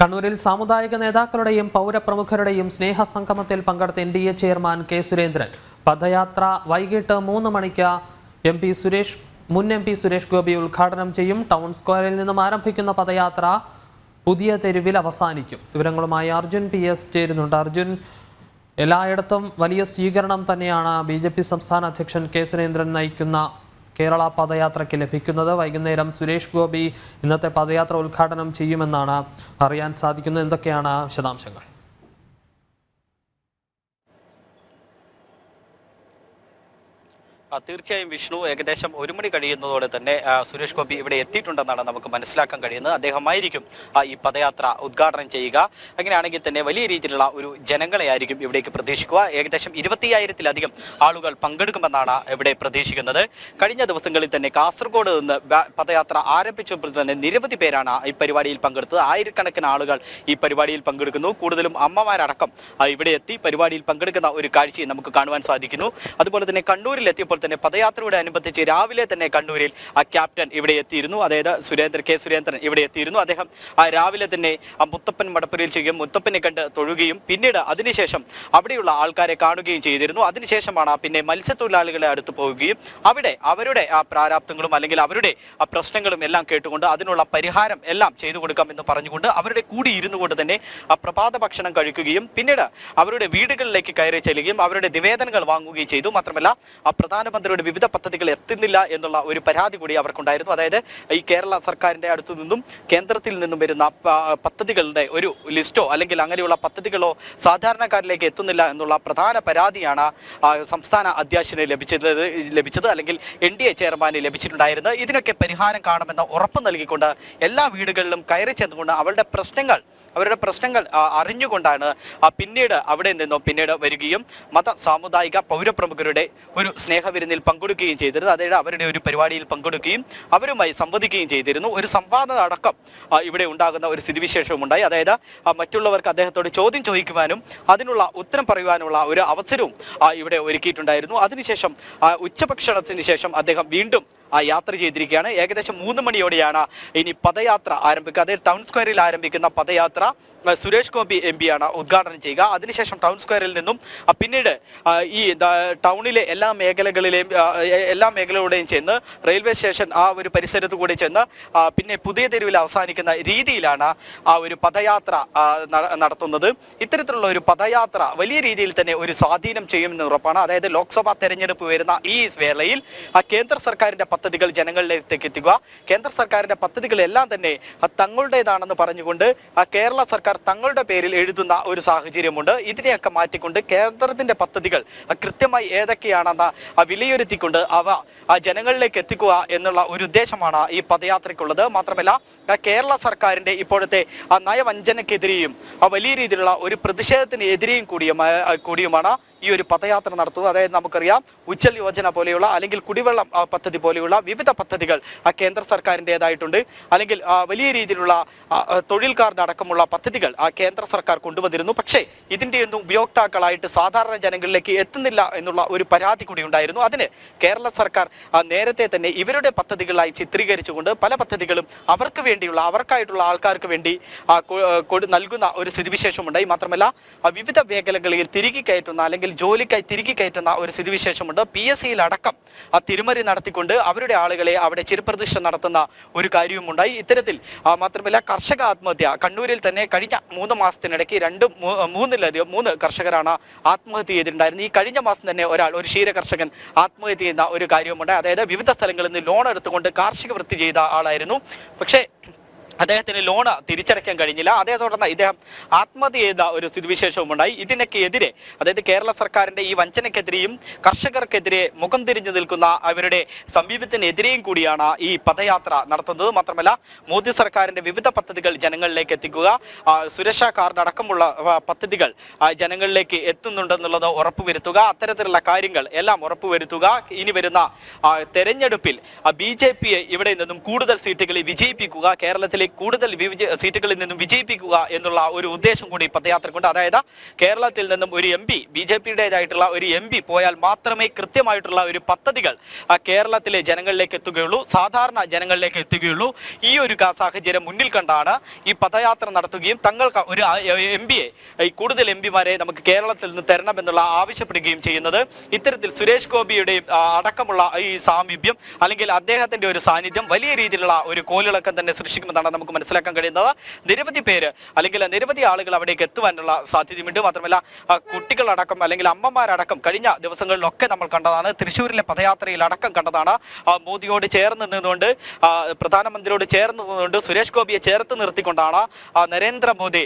കണ്ണൂരിൽ സാമുദായിക നേതാക്കളുടെയും പൗരപ്രമുഖരുടെയും സ്നേഹ സംഗമത്തിൽ പങ്കെടുത്ത N D A chairman K Surendran. Padayatra വൈകിട്ട് മൂന്ന് മണിക്ക് എം പി സുരേഷ് മുൻ എം പി സുരേഷ് ഗോപി ഉദ്ഘാടനം ചെയ്യും. ടൗൺ സ്ക്വയറിൽ നിന്നും ആരംഭിക്കുന്ന പദയാത്ര പുതിയ തെരുവിൽ അവസാനിക്കും. വിവരങ്ങളുമായി അർജുൻ പി എസ് ചേരുന്നുണ്ട്. അർജുൻ എല്ലായിടത്തും വലിയ സ്വീകരണം തന്നെയാണ് ബി ജെ പി സംസ്ഥാന അധ്യക്ഷൻ കെ സുരേന്ദ്രൻ നയിക്കുന്ന കേരള പദയാത്രയ്ക്ക് ലഭിക്കുന്നത്. വൈകുന്നേരം സുരേഷ് ഗോപി ഇന്നത്തെ പദയാത്ര ഉദ്ഘാടനം ചെയ്യുമെന്നാണ് അറിയാൻ സാധിക്കുന്നത്. എന്തൊക്കെയാണ് വിശദാംശങ്ങൾ? തീർച്ചയായും വിഷ്ണു ഏകദേശം ഒരു മണി കഴിയുന്നതോടെ തന്നെ സുരേഷ് ഗോപി ഇവിടെ എത്തിയിട്ടുണ്ടെന്നാണ് നമുക്ക് മനസ്സിലാക്കാൻ കഴിയുന്നത്. അദ്ദേഹമായിരിക്കും ഈ പദയാത്ര ഉദ്ഘാടനം ചെയ്യുക. അങ്ങനെയാണെങ്കിൽ തന്നെ വലിയ രീതിയിലുള്ള ഒരു ജനങ്ങളെ ആയിരിക്കും ഇവിടേക്ക് പ്രതീക്ഷിക്കുക. ഏകദേശം ഇരുപത്തിയായിരത്തിലധികം ആളുകൾ പങ്കെടുക്കുമെന്നാണ് ഇവിടെ പ്രതീക്ഷിക്കുന്നത്. കഴിഞ്ഞ ദിവസങ്ങളിൽ തന്നെ കാസർഗോഡ് നിന്ന് പദയാത്ര ആരംഭിച്ചപ്പോൾ തന്നെ നിരവധി പേരാണ് ഈ പരിപാടിയിൽ പങ്കെടുത്തത്. ആയിരക്കണക്കിന് ആളുകൾ ഈ പരിപാടിയിൽ പങ്കെടുക്കുന്നു. കൂടുതലും അമ്മമാരടക്കം ഇവിടെ എത്തി പരിപാടിയിൽ പങ്കെടുക്കുന്ന ഒരു കാഴ്ചയും നമുക്ക് കാണുവാൻ സാധിക്കുന്നു. അതുപോലെ തന്നെ കണ്ണൂരിൽ എത്തിയപ്പോൾ തന്നെ പദയാത്രയോട് അനുബന്ധിച്ച് രാവിലെ തന്നെ കണ്ണൂരിൽ ആ ക്യാപ്റ്റൻ ഇവിടെ എത്തിയിരുന്നു. അതായത് സുരേന്ദ്രൻ കെ സുരേന്ദ്രൻ ഇവിടെ എത്തിയിരുന്നു. അദ്ദേഹം ആ രാവിലെ തന്നെ ആ മുത്തപ്പൻ മടപ്പുരയിൽ ചെയ്യുകയും മുത്തപ്പനെ കണ്ട് തൊഴുകയും പിന്നീട് അതിനുശേഷം അവിടെയുള്ള ആൾക്കാരെ കാണുകയും ചെയ്തിരുന്നു. അതിനുശേഷമാണ് പിന്നെ മത്സ്യത്തൊഴിലാളികളെ അടുത്ത് പോവുകയും അവിടെ അവരുടെ ആ പ്രാരാബ്ദങ്ങളും അല്ലെങ്കിൽ അവരുടെ ആ പ്രശ്നങ്ങളും എല്ലാം കേട്ടുകൊണ്ട് അതിനുള്ള പരിഹാരം എല്ലാം ചെയ്തു കൊടുക്കാം എന്ന് പറഞ്ഞുകൊണ്ട് അവരുടെ കൂടി ഇരുന്നു കൊണ്ട് തന്നെ ആ പ്രഭാത ഭക്ഷണം കഴിക്കുകയും പിന്നീട് അവരുടെ വീടുകളിലേക്ക് കയറി ചെല്ലുകയും അവരുടെ നിവേദനങ്ങൾ വാങ്ങുകയും ചെയ്തു. മാത്രമല്ല ആ പ്രധാനമന്ത്രിയുടെ വിവിധ പദ്ധതികൾ എത്തുന്നില്ല എന്നുള്ള ഒരു പരാതി കൂടി അവർക്കുണ്ടായിരുന്നു. അതായത് ഈ കേരള സർക്കാരിന്റെ അടുത്തു നിന്നും കേന്ദ്രത്തിൽ നിന്നും വരുന്ന പദ്ധതികളുടെ ഒരു ലിസ്റ്റോ അല്ലെങ്കിൽ അങ്ങനെയുള്ള പദ്ധതികളോ സാധാരണക്കാരിലേക്ക് എത്തുന്നില്ല എന്നുള്ള പ്രധാന പരാതിയാണ് സംസ്ഥാന അധ്യക്ഷന് ലഭിച്ചത് ലഭിച്ചത് അല്ലെങ്കിൽ എൻ ഡി എ ചെയർമാന് ലഭിച്ചിട്ടുണ്ടായിരുന്നത്. ഇതിനൊക്കെ പരിഹാരം കാണുമെന്ന ഉറപ്പ് നൽകിക്കൊണ്ട് എല്ലാ വീടുകളിലും കയറി ചെന്നുകൊണ്ട് അവരുടെ പ്രശ്നങ്ങൾ അവരുടെ പ്രശ്നങ്ങൾ അറിഞ്ഞുകൊണ്ടാണ് പിന്നീട് അവിടെ നിന്നും പിന്നീട് വരികയും മത സാമുദായിക പൗരപ്രമുഖരുടെ ഒരു സ്നേഹവിരുന്നിൽ പങ്കെടുക്കുകയും ചെയ്തിരുന്നു. അതായത് അവരുടെ ഒരു പരിപാടിയിൽ പങ്കെടുക്കുകയും അവരുമായി സംവദിക്കുകയും ചെയ്തിരുന്നു. ഒരു സംവാദം അടക്കം ഇവിടെ ഉണ്ടാകുന്ന ഒരു സ്ഥിതിവിശേഷവും ഉണ്ടായി. അതായത് മറ്റുള്ളവർക്ക് അദ്ദേഹത്തോട് ചോദ്യം ചോദിക്കുവാനും അതിനുള്ള ഉത്തരം പറയുവാനുള്ള ഒരു അവസരവും ഇവിടെ ഒരുക്കിയിട്ടുണ്ടായിരുന്നു. അതിനുശേഷം ഉച്ചഭക്ഷണത്തിന് ശേഷം അദ്ദേഹം വീണ്ടും ആ യാത്ര ചെയ്തിരിക്കുകയാണ്. ഏകദേശം മൂന്ന് മണിയോടെയാണ് ഇനി പദയാത്ര ആരംഭിക്കുക. അതായത് ടൗൺ സ്ക്വയറിൽ ആരംഭിക്കുന്ന പദയാത്ര സുരേഷ് ഗോപി എം ആണ് ഉദ്ഘാടനം ചെയ്യുക. അതിനുശേഷം ടൗൺ സ്ക്വയറിൽ നിന്നും പിന്നീട് ഈ ടൗണിലെ എല്ലാ മേഖലകളിലെയും എല്ലാ മേഖലകളുടെയും ചെന്ന് റെയിൽവേ സ്റ്റേഷൻ ആ ഒരു പരിസരത്ത് കൂടി ചെന്ന് പിന്നെ പുതിയ തെരുവിൽ അവസാനിക്കുന്ന രീതിയിലാണ് ആ ഒരു പദയാത്ര നടത്തുന്നത്. ഇത്തരത്തിലുള്ള ഒരു പദയാത്ര വലിയ രീതിയിൽ തന്നെ ഒരു സ്വാധീനം ചെയ്യുമെന്ന് ഉറപ്പാണ്. അതായത് ലോക്സഭാ തെരഞ്ഞെടുപ്പ് വരുന്ന ഈ വേളയിൽ ആ കേന്ദ്ര സർക്കാരിന്റെ പദ്ധതികൾ ജനങ്ങളിലേക്ക് എത്തിക്കുക. കേന്ദ്ര സർക്കാരിന്റെ പദ്ധതികളെല്ലാം തന്നെ തങ്ങളുടേതാണെന്ന് പറഞ്ഞുകൊണ്ട് ആ കേരള സർക്കാർ തങ്ങളുടെ പേരിൽ എഴുതുന്ന ഒരു സാഹചര്യമുണ്ട്. ഇതിനെയൊക്കെ മാറ്റിക്കൊണ്ട് കേന്ദ്രത്തിന്റെ പദ്ധതികൾ കൃത്യമായി ഏതൊക്കെയാണെന്ന് വിലയിരുത്തിക്കൊണ്ട് അവ ആ ജനങ്ങളിലേക്ക് എത്തിക്കുക എന്നുള്ള ഒരു ഉദ്ദേശമാണ് ഈ പദയാത്രയ്ക്കുള്ളത്. മാത്രമല്ല കേരള സർക്കാരിന്റെ ഇപ്പോഴത്തെ നയവഞ്ചനക്കെതിരെയും വലിയ രീതിയിലുള്ള ഒരു പ്രതിഷേധത്തിന് എതിരെയും കൂടിയും കൂടിയുമാണ് ഈ ഒരു പദയാത്ര നടത്തുന്നത്. അതായത് നമുക്കറിയാം ഉജ്ജൽ യോജന പോലെയുള്ള അല്ലെങ്കിൽ കുടിവെള്ളം പദ്ധതി പോലെയുള്ള വിവിധ പദ്ധതികൾ ആ കേന്ദ്ര സർക്കാരിന്റെതായിട്ടുണ്ട്. അല്ലെങ്കിൽ വലിയ രീതിയിലുള്ള ആ, ആ, തൊഴിൽ കാർഡ് അടക്കമുള്ള പദ്ധതികൾ ആ കേന്ദ്ര സർക്കാർ കൊണ്ടുവന്നിരുന്നു. പക്ഷേ ഇതിന്റെ ഒന്നും ഉപയോക്താക്കളായിട്ട് സാധാരണ ജനങ്ങളിലേക്ക് എത്തുന്നില്ല എന്നുള്ള ഒരു പരാതി കൂടി ഉണ്ടായിരുന്നു. അതിന് കേരള സർക്കാർ നേരത്തെ തന്നെ ഇവരുടെ പദ്ധതികളായി ചിത്രീകരിച്ചുകൊണ്ട് പല പദ്ധതികളും അവർക്ക് വേണ്ടിയുള്ള അവർക്കായിട്ടുള്ള ആൾക്കാർക്ക് വേണ്ടി നൽകുന്ന ഒരു സ്ഥിതിവിശേഷമുണ്ടായി. മാത്രമല്ല വിവിധ മേഖലകളിൽ തിരികെ കയറ്റുന്ന അല്ലെങ്കിൽ ജോലിക്കായി തിരികെ കയറ്റുന്ന ഒരു സ്ഥിതിവിശേഷമുണ്ട്. പി എസ് സിയിൽ അടക്കം ആ തിരുമറി നടത്തിക്കൊണ്ട് അവരുടെ ആളുകളെ അവിടെ ചിരപ്രതിഷ്ഠ നടത്തുന്ന ഒരു കാര്യവുമുണ്ടായി. ഇത്തരത്തിൽ മാത്രമല്ല കർഷക ആത്മഹത്യ കണ്ണൂരിൽ തന്നെ കഴിഞ്ഞ മൂന്ന് മാസത്തിനിടയ്ക്ക് രണ്ട് മൂന്നിലധികം മൂന്ന് കർഷകരാണ് ആത്മഹത്യ ചെയ്തിട്ടുണ്ടായിരുന്നത്. ഈ കഴിഞ്ഞ മാസം തന്നെ ഒരാൾ ഒരു ക്ഷീര കർഷകൻ ആത്മഹത്യ ചെയ്യുന്ന ഒരു കാര്യവുമുണ്ടായി. അതായത് വിവിധ സ്ഥലങ്ങളിൽ നിന്ന് ലോൺ എടുത്തുകൊണ്ട് കാർഷിക വൃത്തി ചെയ്ത ആളായിരുന്നു. പക്ഷേ അദ്ദേഹത്തിന് ലോണ് തിരിച്ചടയ്ക്കാൻ കഴിഞ്ഞില്ല. അതേ തുടർന്ന് ഇദ്ദേഹം ആത്മഹത്യ ചെയ്ത ഒരു സ്ഥിതിവിശേഷവും ഉണ്ടായി ഇതിനൊക്കെ എതിരെ അതായത് കേരള സർക്കാരിന്റെ ഈ വഞ്ചനക്കെതിരെയും കർഷകർക്കെതിരെ മുഖം തിരിഞ്ഞു നിൽക്കുന്ന അവരുടെ സമീപത്തിനെതിരെയും കൂടിയാണ് ഈ പദയാത്ര നടത്തുന്നത്. മാത്രമല്ല മോദി സർക്കാരിന്റെ വിവിധ പദ്ധതികൾ ജനങ്ങളിലേക്ക് എത്തിക്കുക സുരക്ഷാ കാർഡ് അടക്കമുള്ള പദ്ധതികൾ ജനങ്ങളിലേക്ക് എത്തുന്നുണ്ടെന്നുള്ളത് ഉറപ്പുവരുത്തുക അത്തരത്തിലുള്ള കാര്യങ്ങൾ എല്ലാം ഉറപ്പുവരുത്തുക. ഇനി വരുന്ന തെരഞ്ഞെടുപ്പിൽ ബി ജെ പിയെ ഇവിടെ നിന്നും കൂടുതൽ സീറ്റുകളിൽ വിജയിപ്പിക്കുക കേരളത്തിലെ സീറ്റുകളിലേക്ക് കൂടുതൽ സീറ്റുകളിൽ നിന്നും വിജയിപ്പിക്കുക എന്നുള്ള ഒരു ഉദ്ദേശം കൂടി പദയാത്രക്കുണ്ട്. അതായത് കേരളത്തിൽ നിന്നും ഒരു എം പി ബി ജെ പിയുടേതായിട്ടുള്ള ഒരു എം പി പോയാൽ മാത്രമേ കൃത്യമായിട്ടുള്ള ഒരു പദ്ധതികൾ കേരളത്തിലെ ജനങ്ങളിലേക്ക് എത്തുകയുള്ളൂ സാധാരണ ജനങ്ങളിലേക്ക് എത്തുകയുള്ളൂ. ഈ ഒരു സാഹചര്യം മുന്നിൽ കണ്ടാണ് ഈ പദയാത്ര നടത്തുകയും തങ്ങൾക്ക് ഒരു എം പിയെ കൂടുതൽ എം പിമാരെ നമുക്ക് കേരളത്തിൽ നിന്ന് തരണമെന്നുള്ള ആവശ്യപ്പെടുകയും ചെയ്യുന്നത്. ഇത്തരത്തിൽ സുരേഷ് ഗോപിയുടെ അടക്കമുള്ള ഈ സാമീപ്യം അല്ലെങ്കിൽ അദ്ദേഹത്തിന്റെ ഒരു സാന്നിധ്യം വലിയ രീതിയിലുള്ള ഒരു കോലിളക്കം തന്നെ സൃഷ്ടിക്കുമെന്നാണ് നമുക്ക് മനസ്സിലാക്കാൻ കഴിയുന്നത്. നിരവധി പേര് അല്ലെങ്കിൽ നിരവധി ആളുകൾ അവിടേക്ക് എത്തുവാനുള്ള സാധ്യതയുണ്ട് മാത്രമല്ല കുട്ടികളടക്കം അല്ലെങ്കിൽ അമ്മമാരടക്കം കഴിഞ്ഞ ദിവസങ്ങളിലൊക്കെ നമ്മൾ കണ്ടതാണ്. തൃശ്ശൂരിലെ പദയാത്രയിൽ അടക്കം കണ്ടതാണ്. മോദിയോട് ചേർന്ന് നിന്നുകൊണ്ട് പ്രധാനമന്ത്രിയോട് ചേർന്ന് നിന്നുകൊണ്ട് സുരേഷ് ഗോപിയെ ചേർത്ത് നിർത്തിക്കൊണ്ടാണ് നരേന്ദ്രമോദി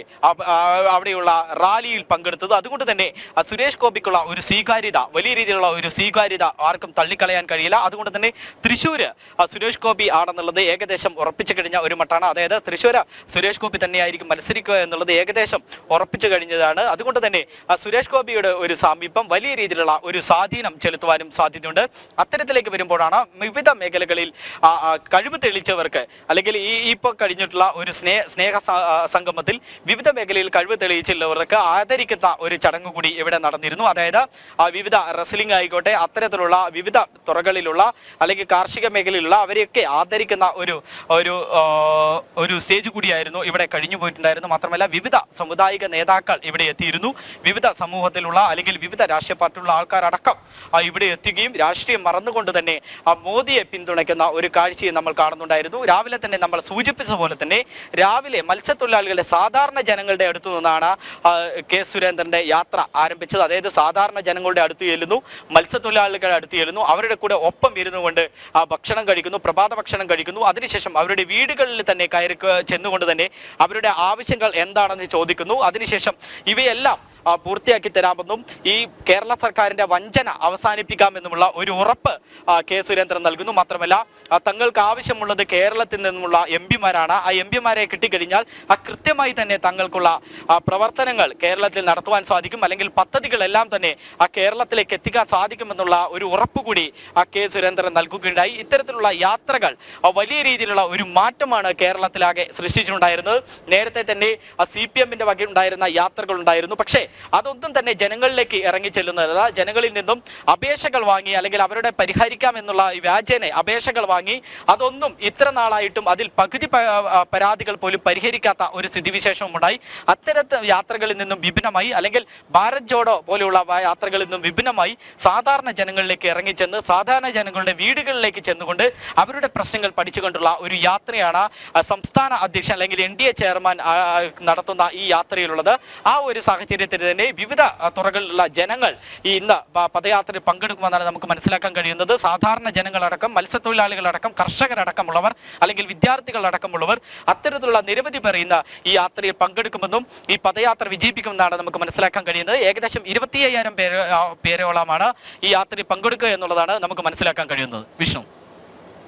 അവിടെയുള്ള റാലിയിൽ പങ്കെടുത്തത്. അതുകൊണ്ട് തന്നെ സുരേഷ് ഗോപിക്കുള്ള ഒരു സ്വീകാര്യത വലിയ രീതിയിലുള്ള ഒരു സ്വീകാര്യത ആർക്കും തള്ളിക്കളയാൻ കഴിയില്ല. അതുകൊണ്ട് തന്നെ തൃശ്ശൂര് സുരേഷ് ഗോപി ആണെന്നുള്ളത് ഏകദേശം ഉറപ്പിച്ചു കഴിഞ്ഞ ഒരു മട്ടാണ്. അതായത് തൃശ്ശൂര സുരേഷ് ഗോപി തന്നെയായിരിക്കും മത്സരിക്കുക എന്നുള്ളത് ഏകദേശം ഉറപ്പിച്ചു കഴിഞ്ഞതാണ്. അതുകൊണ്ട് തന്നെ ആ, സുരേഷ് ഗോപിയുടെ ഒരു സമീപം വലിയ രീതിയിലുള്ള ഒരു സ്വാധീനം ചെലുത്തുവാനും സാധ്യതയുണ്ട്. അത്തരത്തിലേക്ക് വരുമ്പോഴാണ് വിവിധ മേഖലകളിൽ കഴിവ് തെളിയിച്ചവർക്ക് അല്ലെങ്കിൽ ഈ ഇപ്പോൾ കഴിഞ്ഞിട്ടുള്ള ഒരു സ്നേഹ സ്നേഹ സംഗമത്തിൽ വിവിധ മേഖലയിൽ കഴിവ് തെളിയിച്ചുള്ളവർക്ക് ആദരിക്കുന്ന ഒരു ചടങ്ങ് കൂടി ഇവിടെ നടന്നിരുന്നു. അതായത് ആ വിവിധ റെസ്ലിംഗ് ആയിക്കോട്ടെ അത്തരത്തിലുള്ള വിവിധ തുറകളിലുള്ള അല്ലെങ്കിൽ കാർഷിക മേഖലയിലുള്ള അവരെയൊക്കെ ആദരിക്കുന്ന ഒരു ഒരു ഒരു സ്റ്റേജ് കൂടിയായിരുന്നു ഇവിടെ കഴിഞ്ഞു പോയിട്ടുണ്ടായിരുന്നു. മാത്രമല്ല വിവിധ സമുദായിക നേതാക്കൾ ഇവിടെ എത്തിയിരുന്നു. വിവിധ സമൂഹത്തിലുള്ള അല്ലെങ്കിൽ വിവിധ രാഷ്ട്രീയ പാർട്ടിയുള്ള ആൾക്കാരടക്കം ഇവിടെ എത്തുകയും രാഷ്ട്രീയം മറന്നുകൊണ്ട് തന്നെ ആ മോദിയെ പിന്തുണയ്ക്കുന്ന ഒരു കാഴ്ചയും നമ്മൾ കാണുന്നുണ്ടായിരുന്നു. രാവിലെ തന്നെ നമ്മൾ സൂചിപ്പിച്ച പോലെ തന്നെ രാവിലെ മത്സ്യത്തൊഴിലാളികളുടെ സാധാരണ ജനങ്ങളുടെ അടുത്തു നിന്നാണ് കെ സുരേന്ദ്രന്റെ യാത്ര ആരംഭിച്ചത്. അതായത് സാധാരണ ജനങ്ങളുടെ അടുത്ത് ചെല്ലുന്നു മത്സ്യത്തൊഴിലാളികളുടെ അടുത്ത് ചെല്ലുന്നു അവരുടെ കൂടെ ഒപ്പം ഇരുന്നു കൊണ്ട് ആ ഭക്ഷണം കഴിക്കുന്നു പ്രഭാത ഭക്ഷണം കഴിക്കുന്നു. അതിനുശേഷം അവരുടെ വീടുകളിൽ തന്നെ കയറി ചെന്നുകൊണ്ട് തന്നെ അവരുടെ ആവശ്യങ്ങൾ എന്താണെന്ന് ചോദിക്കുന്നു. അതിനുശേഷം ഇവയെല്ലാം പൂർത്തിയാക്കി തരാമെന്നും ഈ കേരള സർക്കാരിന്റെ വഞ്ചന അവസാനിപ്പിക്കാമെന്നുമുള്ള ഒരു ഉറപ്പ് കെ സുരേന്ദ്രൻ നൽകുന്നു. മാത്രമല്ല തങ്ങൾക്ക് ആവശ്യമുള്ളത് കേരളത്തിൽ നിന്നുമുള്ള എം പിമാരാണ്. ആ എം പിമാരെ കിട്ടിക്കഴിഞ്ഞാൽ ആ കൃത്യമായി തന്നെ തങ്ങൾക്കുള്ള പ്രവർത്തനങ്ങൾ കേരളത്തിൽ നടത്തുവാൻ സാധിക്കും. അല്ലെങ്കിൽ പദ്ധതികളെല്ലാം തന്നെ ആ കേരളത്തിലേക്ക് എത്തിക്കാൻ സാധിക്കുമെന്നുള്ള ഒരു ഉറപ്പ് കൂടി ആ കെ സുരേന്ദ്രൻ നൽകുകയുണ്ടായി. ഇത്തരത്തിലുള്ള യാത്രകൾ വലിയ രീതിയിലുള്ള ഒരു മാറ്റമാണ് കേരളത്തിലാകെ സൃഷ്ടിച്ചിട്ടുണ്ടായിരുന്നത്. നേരത്തെ തന്നെ സി പി എമ്മിന്റെ വകയുണ്ടായിരുന്ന യാത്രകൾ ഉണ്ടായിരുന്നു പക്ഷേ അതൊന്നും തന്നെ ജനങ്ങളിലേക്ക് ഇറങ്ങി ചെല്ലുന്നതല്ല ജനങ്ങളിൽ നിന്നും അപേക്ഷകൾ വാങ്ങി അല്ലെങ്കിൽ അവരുടെ പരിഹരിക്കാം എന്നുള്ള വ്യാജേന അപേക്ഷകൾ വാങ്ങി അതൊന്നും ഇത്ര നാളായിട്ടും അതിൽ പകുതി പരാതികൾ പോലും പരിഹരിക്കാത്ത ഒരു സ്ഥിതിവിശേഷവും ഉണ്ടായി അത്തരത്തിൽ യാത്രകളിൽ നിന്നും വിഭിന്നമായി അല്ലെങ്കിൽ ഭാരത് ജോഡോ പോലെയുള്ള യാത്രകളിൽ നിന്നും വിഭിന്നമായി സാധാരണ ജനങ്ങളിലേക്ക് ഇറങ്ങിച്ചെന്ന് സാധാരണ ജനങ്ങളുടെ വീടുകളിലേക്ക് ചെന്നുകൊണ്ട് അവരുടെ പ്രശ്നങ്ങൾ പഠിച്ചുകൊണ്ടുള്ള ഒരു യാത്രയാണ് സംസ്ഥാന അധ്യക്ഷൻ അല്ലെങ്കിൽ എൻ ഡി എ ചെയർമാൻ നടത്തുന്ന ഈ യാത്രയിലുള്ളത്. ആ ഒരു സാഹചര്യത്തിൽ തന്നെ വിവിധ തുറകളിലുള്ള ജനങ്ങൾ ഈ ഇന്ന് പദയാത്രയിൽ പങ്കെടുക്കുമെന്നാണ് നമുക്ക് മനസ്സിലാക്കാൻ കഴിയുന്നത്. സാധാരണ ജനങ്ങളടക്കം മത്സ്യത്തൊഴിലാളികളടക്കം കർഷകരടക്കമുള്ളവർ അല്ലെങ്കിൽ വിദ്യാർത്ഥികളടക്കമുള്ളവർ അത്തരത്തിലുള്ള നിരവധി പേർ ഇന്ന് ഈ യാത്രയിൽ പങ്കെടുക്കുമെന്നും ഈ പദയാത്ര വിജയിപ്പിക്കുമെന്നാണ് നമുക്ക് മനസ്സിലാക്കാൻ കഴിയുന്നത്. ഏകദേശം ഇരുപത്തി അയ്യായിരം പേര് പേരോളമാണ് ഈ യാത്രയിൽ പങ്കെടുക്കുക എന്നുള്ളതാണ് നമുക്ക് മനസ്സിലാക്കാൻ കഴിയുന്നത്. വിഷ്ണു.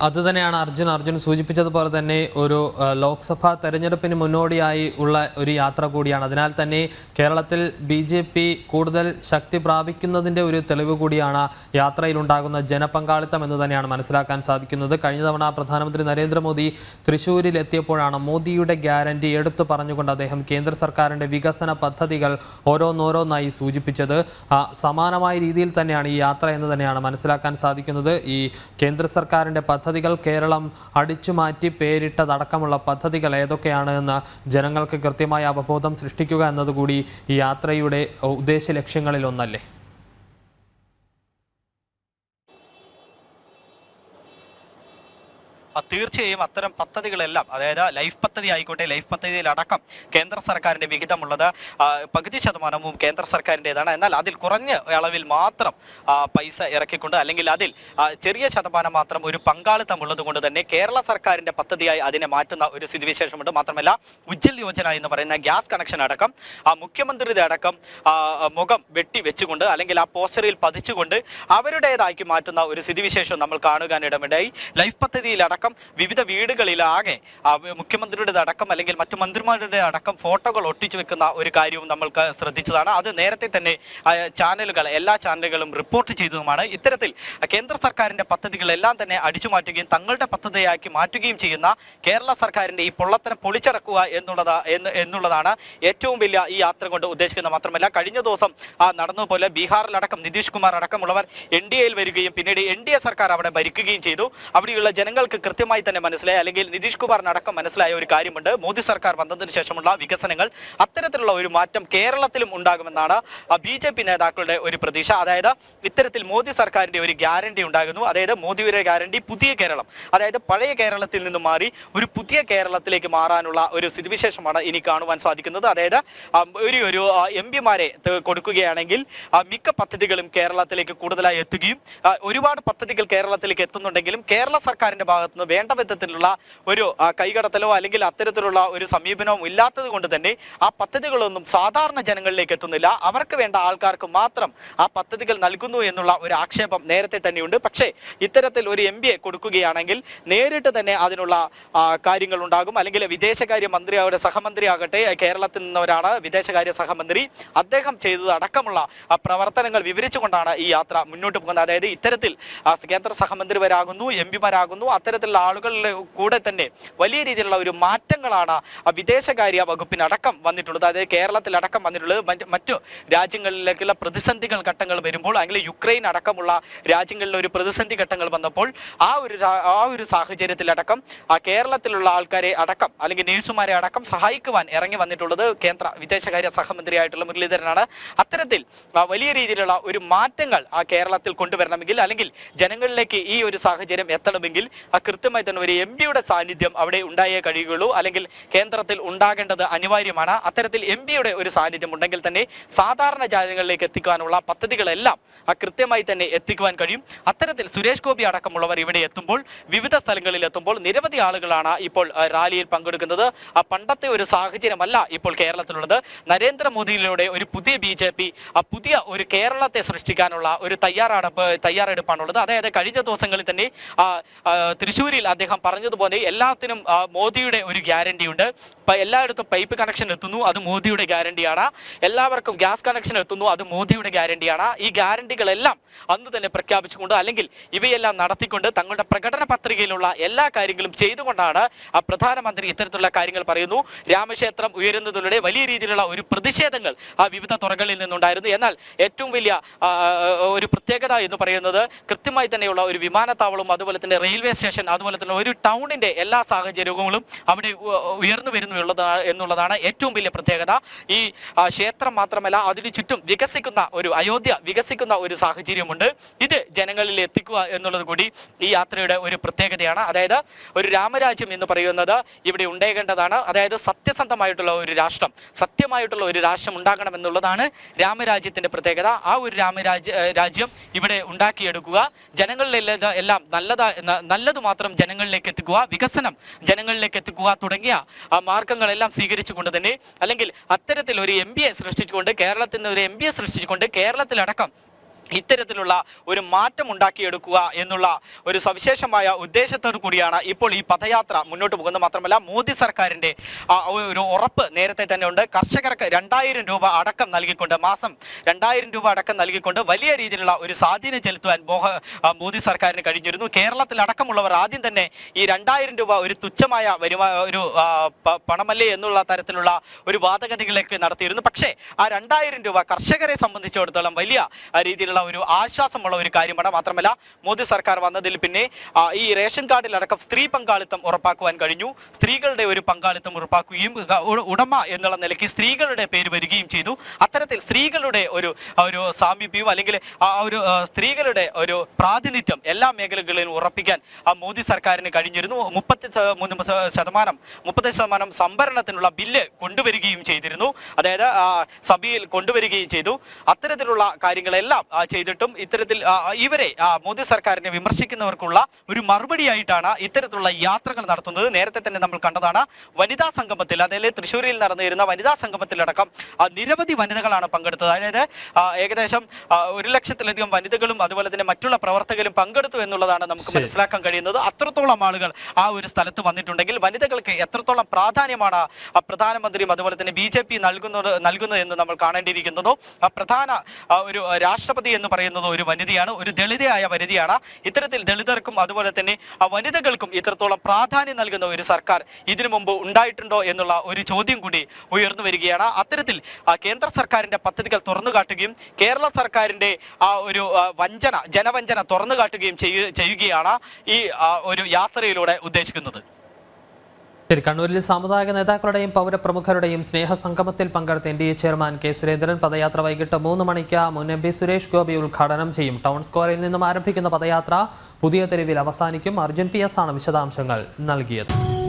അത് തന്നെയാണ് അർജുൻ. അർജുൻ സൂചിപ്പിച്ചതുപോലെ തന്നെ ഒരു ലോക്സഭാ തെരഞ്ഞെടുപ്പിന് മുന്നോടിയായി ഉള്ള ഒരു യാത്ര കൂടിയാണ്. അതിനാൽ തന്നെ കേരളത്തിൽ ബി ജെ പി കൂടുതൽ ശക്തി പ്രാപിക്കുന്നതിന്റെ ഒരു തെളിവ് കൂടിയാണ് യാത്രയിലുണ്ടാകുന്ന ജനപങ്കാളിത്തം എന്ന് തന്നെയാണ് മനസ്സിലാക്കാൻ സാധിക്കുന്നത്. കഴിഞ്ഞ തവണ പ്രധാനമന്ത്രി നരേന്ദ്രമോദി തൃശ്ശൂരിൽ എത്തിയപ്പോഴാണ് മോദിയുടെ ഗ്യാരണ്ടി എടുത്തു പറഞ്ഞുകൊണ്ട് അദ്ദേഹം കേന്ദ്ര സർക്കാരിന്റെ വികസന പദ്ധതികൾ ഓരോന്നോരോന്നായി സൂചിപ്പിച്ചത്. സമാനമായ രീതിയിൽ തന്നെയാണ് ഈ യാത്ര എന്ന് തന്നെയാണ് മനസ്സിലാക്കാൻ സാധിക്കുന്നത്. ഈ കേന്ദ്ര സർക്കാരിന്റെ പദ്ധതികൾ കേരളം അടിച്ചുമാറ്റി പേരിട്ടതടക്കമുള്ള പദ്ധതികൾ ഏതൊക്കെയാണ് എന്ന് ജനങ്ങൾക്ക് കൃത്യമായ അവബോധം സൃഷ്ടിക്കുക എന്നതുകൂടി ഈ യാത്രയുടെ ഉദ്ദേശ ലക്ഷ്യങ്ങളിൽ ഒന്നല്ലേ തീർച്ചയായും അത്തരം പദ്ധതികളെല്ലാം അതായത് ലൈഫ് പദ്ധതി ആയിക്കോട്ടെ ലൈഫ് പദ്ധതിയിലടക്കം കേന്ദ്ര സർക്കാരിന്റെ വിഹിതമുള്ളത് പകുതി ശതമാനവും കേന്ദ്ര സർക്കാരിന്റെതാണ് എന്നാൽ അതിൽ കുറഞ്ഞ അളവിൽ മാത്രം പൈസ ഇറക്കിക്കൊണ്ട് അല്ലെങ്കിൽ അതിൽ ചെറിയ ശതമാനം മാത്രം ഒരു പങ്കാളിത്തം ഉള്ളത് കൊണ്ട് തന്നെ കേരള സർക്കാരിന്റെ പദ്ധതിയായി അതിനെ മാറ്റുന്ന ഒരു സ്ഥിതിവിശേഷമുണ്ട്. മാത്രമല്ല ഉജ്ജൽ യോജന എന്ന് പറയുന്ന ഗ്യാസ് കണക്ഷൻ അടക്കം ആ മുഖ്യമന്ത്രിയുടെ അടക്കം മുഖം വെട്ടി വെച്ചുകൊണ്ട് അല്ലെങ്കിൽ ആ പോസ്റ്ററിൽ പതിച്ചുകൊണ്ട് അവരുടേതാക്കി മാറ്റുന്ന ഒരു സ്ഥിതിവിശേഷം നമ്മൾ കാണുകാനിടമിടയി ലൈഫ് പദ്ധതിയിൽ അടക്കം വിവിധ വീടുകളിലാകെ മുഖ്യമന്ത്രിയുടെ അടക്കം അല്ലെങ്കിൽ മറ്റു മന്ത്രിമാരുടെ അടക്കം ഫോട്ടോകൾ ഒട്ടിച്ചു വെക്കുന്ന ഒരു കാര്യവും നമ്മൾക്ക് ശ്രദ്ധിച്ചതാണ്. അത് നേരത്തെ തന്നെ ചാനലുകൾ എല്ലാ ചാനലുകളും റിപ്പോർട്ട് ചെയ്തതുമാണ്. ഇത്തരത്തിൽ കേന്ദ്ര സർക്കാരിന്റെ പദ്ധതികളെല്ലാം തന്നെ അടിച്ചു മാറ്റുകയും തങ്ങളുടെ പദ്ധതിയാക്കി മാറ്റുകയും ചെയ്യുന്ന കേരള സർക്കാരിന്റെ ഈ പൊള്ളത്തരം പൊളിച്ചടക്കുക എന്നുള്ളത് എന്നുള്ളതാണ് ഏറ്റവും വലിയ ഈ യാത്ര കൊണ്ട് ഉദ്ദേശിക്കുന്നത്. മാത്രമല്ല കഴിഞ്ഞ ദിവസം നടന്നതുപോലെ ബീഹാറിലടക്കം നിതീഷ് കുമാർ അടക്കമുള്ളവർ എൻ ഡി എയിൽ വരികയും പിന്നീട് എൻ ഡി എ സർക്കാർ അവിടെ ഭരിക്കുകയും ചെയ്തു. അവിടെയുള്ള ജനങ്ങൾക്ക് കൃത്യമായി തന്നെ മനസ്സിലായി. അല്ലെങ്കിൽ നിതീഷ് കുമാറിനടക്കം മനസ്സിലായ ഒരു കാര്യമുണ്ട്. മോദി സർക്കാർ വന്നതിന് ശേഷമുള്ള വികസനങ്ങൾ അത്തരത്തിലുള്ള ഒരു മാറ്റം കേരളത്തിലും ഉണ്ടാകുമെന്നാണ് ബി ജെ പി നേതാക്കളുടെ ഒരു പ്രതീക്ഷ. അതായത് ഇത്തരത്തിൽ മോദി സർക്കാരിന്റെ ഒരു ഗ്യാരണ്ടി ഉണ്ടാകുന്നു. അതായത് മോദിയുടെ ഗ്യാരണ്ടി പുതിയ കേരളം. അതായത് പഴയ കേരളത്തിൽ നിന്ന് മാറി ഒരു പുതിയ കേരളത്തിലേക്ക് മാറാനുള്ള ഒരു സ്ഥിതിവിശേഷമാണ് ഇനി കാണുവാൻ സാധിക്കുന്നത്. അതായത് ഒരു ഒരു എം പിമാരെ കൊടുക്കുകയാണെങ്കിൽ മിക്ക പദ്ധതികളും കേരളത്തിലേക്ക് കൂടുതലായി എത്തുകയും ഒരുപാട് പദ്ധതികൾ കേരളത്തിലേക്ക് എത്തുന്നുണ്ടെങ്കിലും കേരള സർക്കാരിന്റെ ഭാഗത്ത് നിന്ന് വേണ്ട വിധത്തിലുള്ള ഒരു കൈകടത്തലോ അല്ലെങ്കിൽ അത്തരത്തിലുള്ള ഒരു സമീപനവും ഇല്ലാത്തത് കൊണ്ട് തന്നെ ആ പദ്ധതികളൊന്നും സാധാരണ ജനങ്ങളിലേക്ക് എത്തുന്നില്ല. അവർക്ക് വേണ്ട ആൾക്കാർക്ക് മാത്രം ആ പദ്ധതികൾ നൽകുന്നു എന്നുള്ള ഒരു ആക്ഷേപം നേരത്തെ തന്നെയുണ്ട്. പക്ഷേ ഇത്തരത്തിൽ ഒരു എം കൊടുക്കുകയാണെങ്കിൽ നേരിട്ട് തന്നെ അതിനുള്ള കാര്യങ്ങൾ ഉണ്ടാകും. അല്ലെങ്കിൽ വിദേശകാര്യ മന്ത്രി അവരുടെ സഹമന്ത്രി ആകട്ടെ കേരളത്തിൽ നിന്നവരാണ് വിദേശകാര്യ സഹമന്ത്രി. അദ്ദേഹം ചെയ്തത് അടക്കമുള്ള പ്രവർത്തനങ്ങൾ വിവരിച്ചുകൊണ്ടാണ് ഈ യാത്ര മുന്നോട്ട് പോകുന്നത്. അതായത് ഇത്തരത്തിൽ കേന്ദ്ര സഹമന്ത്രിമാരാകുന്നു എം പിമാരാകുന്നു അത്തരത്തിലുള്ള ആളുകളുടെ കൂടെ തന്നെ വലിയ രീതിയിലുള്ള ഒരു മാറ്റങ്ങളാണ് ആ വിദേശകാര്യ വകുപ്പിനടക്കം വന്നിട്ടുള്ളത്. അതായത് കേരളത്തിലടക്കം വന്നിട്ടുള്ളത്. മറ്റ് മറ്റു രാജ്യങ്ങളിലേക്കുള്ള പ്രതിസന്ധികൾ ഘട്ടങ്ങൾ വരുമ്പോൾ അല്ലെങ്കിൽ യുക്രൈൻ അടക്കമുള്ള രാജ്യങ്ങളിലെ ഒരു പ്രതിസന്ധി ഘട്ടങ്ങൾ വന്നപ്പോൾ ആ ഒരു ആ ഒരു സാഹചര്യത്തിലടക്കം ആ കേരളത്തിലുള്ള ആൾക്കാരെ അടക്കം അല്ലെങ്കിൽ നേഴ്സുമാരെ അടക്കം സഹായിക്കുവാൻ ഇറങ്ങി വന്നിട്ടുള്ളത് കേന്ദ്ര വിദേശകാര്യ സഹമന്ത്രിയായിട്ടുള്ള മുരളീധരനാണ്. അത്തരത്തിൽ വലിയ രീതിയിലുള്ള ഒരു മാറ്റങ്ങൾ ആ കേരളത്തിൽ കൊണ്ടുവരണമെങ്കിൽ അല്ലെങ്കിൽ ജനങ്ങളിലേക്ക് ഈ ഒരു സാഹചര്യം എത്തണമെങ്കിൽ ആ കൃത്യമായി തന്നെ ഒരു എം പിയുടെ സാന്നിധ്യം അവിടെ ഉണ്ടായേ കഴിയുകയുള്ളൂ. അല്ലെങ്കിൽ കേന്ദ്രത്തിൽ ഉണ്ടാകേണ്ടത് അനിവാര്യമാണ്. അത്തരത്തിൽ എം പിയുടെ ഒരു സാന്നിധ്യം ഉണ്ടെങ്കിൽ തന്നെ സാധാരണ ജനങ്ങളിലേക്ക് എത്തിക്കാനുള്ള പദ്ധതികളെല്ലാം ആ കൃത്യമായി തന്നെ എത്തിക്കുവാൻ കഴിയും. അത്തരത്തിൽ സുരേഷ് ഗോപി അടക്കമുള്ളവർ ഇവിടെ എത്തുമ്പോൾ വിവിധ സ്ഥലങ്ങളിൽ എത്തുമ്പോൾ നിരവധി ആളുകളാണ് ഇപ്പോൾ റാലിയിൽ പങ്കെടുക്കുന്നത്. ആ പണ്ടത്തെ ഒരു സാഹചര്യമല്ല ഇപ്പോൾ കേരളത്തിലുള്ളത്. നരേന്ദ്രമോദിയിലൂടെ ഒരു പുതിയ ബി ജെ പി ആ പുതിയ ഒരു കേരളത്തെ സൃഷ്ടിക്കാനുള്ള ഒരു തയ്യാറെടുപ്പ് തയ്യാറെടുപ്പാണുള്ളത്. അതായത് കഴിഞ്ഞ ദിവസങ്ങളിൽ തന്നെ ആ, ആ, അദ്ദേഹം പറഞ്ഞതുപോലെ എല്ലാത്തിനും മോദിയുടെ ഒരു ഗ്യാരണ്ടി ഉണ്ട്. എല്ലായിടത്തും പൈപ്പ് കണക്ഷൻ എത്തുന്നു അത് മോദിയുടെ ഗ്യാരണ്ടിയാണ് എല്ലാവർക്കും ഗ്യാസ് കണക്ഷൻ എത്തുന്നു അത് മോദിയുടെ ഗ്യാരണ്ടിയാണ് ഈ ഗ്യാരണ്ടികളെല്ലാം അന്ന് തന്നെ പ്രഖ്യാപിച്ചുകൊണ്ട് അല്ലെങ്കിൽ ഇവയെല്ലാം നടത്തിക്കൊണ്ട് തങ്ങളുടെ പ്രകടന പത്രികയിലുള്ള എല്ലാ കാര്യങ്ങളും ചെയ്തുകൊണ്ടാണ് ആ പ്രധാനമന്ത്രി ഇത്തരത്തിലുള്ള കാര്യങ്ങൾ പറയുന്നു. രാമക്ഷേത്രം ഉയരുന്നതിലൂടെ വലിയ രീതിയിലുള്ള ഒരു പ്രതിഷേധങ്ങൾ ആ വിവിധ തുറകളിൽ നിന്നുണ്ടായിരുന്നു. എന്നാൽ ഏറ്റവും വലിയ ഒരു പ്രത്യേകത എന്ന് പറയുന്നത് കൃത്യമായി തന്നെയുള്ള ഒരു വിമാനത്താവളവും അതുപോലെ തന്നെ റെയിൽവേ സ്റ്റേഷൻ അതുപോലെ തന്നെ ഒരു ടൗണിന്റെ എല്ലാ സാഹചര്യങ്ങളും അവിടെ ഉയർന്നു വരുന്നു എന്നുള്ളതാണ് ഏറ്റവും വലിയ പ്രത്യേകത. ഈ ക്ഷേത്രം മാത്രമല്ല അതിനു ചുറ്റും വികസിക്കുന്ന ഒരു അയോധ്യ വികസിക്കുന്ന ഒരു സാഹചര്യമുണ്ട്. ഇത് ജനങ്ങളിൽ എത്തിക്കുക എന്നുള്ളത് കൂടി ഈ യാത്രയുടെ ഒരു പ്രത്യേകതയാണ്. അതായത് ഒരു രാമരാജ്യം എന്ന് പറയുന്നത് ഇവിടെ ഉണ്ടാകേണ്ടതാണ്. അതായത് സത്യസന്ധമായിട്ടുള്ള ഒരു രാഷ്ട്രം സത്യമായിട്ടുള്ള ഒരു രാഷ്ട്രം ഉണ്ടാകണം എന്നുള്ളതാണ് രാമരാജ്യത്തിന്റെ പ്രത്യേകത. ആ ഒരു രാമരാജ്യ രാജ്യം ഇവിടെ ഉണ്ടാക്കിയെടുക്കുക. ജനങ്ങളിലെല്ലാം എല്ലാം നല്ലതാ നല്ലത് മാത്രം ജനങ്ങളിലേക്ക് എത്തിക്കുക വികസനം ജനങ്ങളിലേക്ക് എത്തിക്കുക തുടങ്ങിയ ആ മാർഗങ്ങളെല്ലാം സ്വീകരിച്ചുകൊണ്ട് തന്നെ അല്ലെങ്കിൽ അത്തരത്തിൽ ഒരു എം ബി എ സൃഷ്ടിച്ചുകൊണ്ട് കേരളത്തിൽ നിന്ന് ഒരു എം ബി എ സൃഷ്ടിച്ചുകൊണ്ട് കേരളത്തിലടക്കം ഇത്തരത്തിലുള്ള ഒരു മാറ്റം ഉണ്ടാക്കിയെടുക്കുക എന്നുള്ള ഒരു സവിശേഷമായ ഉദ്ദേശത്തോടു കൂടിയാണ് ഇപ്പോൾ ഈ പദയാത്ര മുന്നോട്ട് പോകുന്നത്. മാത്രമല്ല മോദി സർക്കാരിന്റെ ഒരു ഉറപ്പ് നേരത്തെ തന്നെ ഉണ്ട്. കർഷകർക്ക് രണ്ടായിരം രൂപ അടക്കം നൽകിക്കൊണ്ട് മാസം രണ്ടായിരം രൂപ അടക്കം നൽകിക്കൊണ്ട് വലിയ രീതിയിലുള്ള ഒരു സ്വാധീനം ചെലുത്തുവാൻ മോഹ മോദി സർക്കാരിന് കഴിഞ്ഞിരുന്നു. കേരളത്തിൽ അടക്കമുള്ളവർ ആദ്യം തന്നെ ഈ രണ്ടായിരം രൂപ ഒരു തുച്ഛമായ വരുമാ ഒരു പണമല്ലേ എന്നുള്ള തരത്തിലുള്ള ഒരു വാദഗതികളൊക്കെ നടത്തിയിരുന്നു. പക്ഷേ ആ രണ്ടായിരം രൂപ കർഷകരെ സംബന്ധിച്ചിടത്തോളം വലിയ രീതിയിലുള്ള ഒരു ആശ്വാസമുള്ള ഒരു കാര്യമാണ്. മാത്രമല്ല മോദി സർക്കാർ വന്നതിൽ പിന്നെ ഈ റേഷൻ കാർഡിലടക്കം സ്ത്രീ പങ്കാളിത്തം ഉറപ്പാക്കുവാൻ കഴിഞ്ഞു. സ്ത്രീകളുടെ ഒരു പങ്കാളിത്തം ഉറപ്പാക്കുകയും ഉടമ എന്നുള്ള നിലയ്ക്ക് സ്ത്രീകളുടെ പേര് വരികയും ചെയ്തു. അത്തരത്തിൽ സ്ത്രീകളുടെ ഒരു ഒരു സാമീപ്യവും അല്ലെങ്കിൽ ആ ഒരു സ്ത്രീകളുടെ ഒരു പ്രാതിനിധ്യം എല്ലാ മേഖലകളിലും ഉറപ്പിക്കാൻ ആ മോദി സർക്കാരിന് കഴിഞ്ഞിരുന്നു. മുപ്പത്തി ശതമാനം മുപ്പത്തി ശതമാനം സംഭരണത്തിനുള്ള ബില്ല് കൊണ്ടുവരികയും ചെയ്തിരുന്നു. അതായത് സഭയിൽ കൊണ്ടുവരികയും ചെയ്തു. അത്തരത്തിലുള്ള കാര്യങ്ങളെല്ലാം ചെയ്തിട്ടും ഇത്തരത്തിൽ ഇവരെ മോദി സർക്കാരിനെ വിമർശിക്കുന്നവർക്കുള്ള ഒരു മറുപടിയായിട്ടാണ് ഇത്തരത്തിലുള്ള യാത്രകൾ നടത്തുന്നത്. നേരത്തെ തന്നെ നമ്മൾ കണ്ടതാണ് വനിതാ സംഗമത്തിൽ അതായത് തൃശ്ശൂരിൽ നടന്നിരുന്ന വനിതാ സംഗമത്തിലടക്കം നിരവധി വനിതകളാണ് പങ്കെടുത്തത്. അതായത് ഏകദേശം ഒരു ലക്ഷത്തിലധികം വനിതകളും അതുപോലെ തന്നെ മറ്റുള്ള പ്രവർത്തകരും പങ്കെടുത്തു എന്നുള്ളതാണ് നമുക്ക് മനസ്സിലാക്കാൻ കഴിയുന്നത്. അത്രത്തോളം ആളുകൾ ആ ഒരു സ്ഥലത്ത് വന്നിട്ടുണ്ടെങ്കിൽ വനിതകൾക്ക് എത്രത്തോളം പ്രാധാന്യമാണ് പ്രധാനമന്ത്രിയും അതുപോലെ തന്നെ ബി ജെ പി നൽകുന്നത് നൽകുന്നത് എന്ന് നമ്മൾ കാണേണ്ടിയിരിക്കുന്നതോ ആ പ്രധാന ഒരു രാഷ്ട്രപതി എന്ന് പറയുന്നത് ഒരു വനിതയാണ് ഒരു ദളിതയായ വനിതയാണ്. ഇത്തരത്തിൽ ദളിതർക്കും അതുപോലെ തന്നെ ആ വനിതകൾക്കും ഇത്രത്തോളം പ്രാധാന്യം നൽകുന്ന ഒരു സർക്കാർ ഇതിനു മുമ്പ് ഉണ്ടായിട്ടുണ്ടോ എന്നുള്ള ഒരു ചോദ്യം കൂടി ഉയർന്നു വരികയാണ്. അത്തരത്തിൽ കേന്ദ്ര സർക്കാരിന്റെ പദ്ധതികൾ തുറന്നു കാട്ടുകയും കേരള സർക്കാരിന്റെ ആ ഒരു വഞ്ചന ജനവഞ്ചന തുറന്നു കാട്ടുകയും ചെയ്യുകയാണ് ഈ ഒരു യാത്രയിലൂടെ ഉദ്ദേശിക്കുന്നത്. കണ്ണൂരിൽ സാമുദായിക നേതാക്കളുടെയും പൗരപ്രമുഖരുടെയും സ്നേഹസംഗമത്തിൽ പങ്കെടുത്ത N D A chairman K Surendran padayatra വൈകിട്ട് മൂന്ന് മണിക്ക് മുൻ എം പി സുരേഷ് ഗോപി ഉദ്ഘാടനം ചെയ്യും. ടൗൺ സ്ക്വയറിൽ നിന്നും ആരംഭിക്കുന്ന പദയാത്ര പുതിയ തെരുവിൽ അവസാനിക്കും. അർജുൻ പി എസ് ആണ് വിശദാംശങ്ങൾ നൽകിയത്.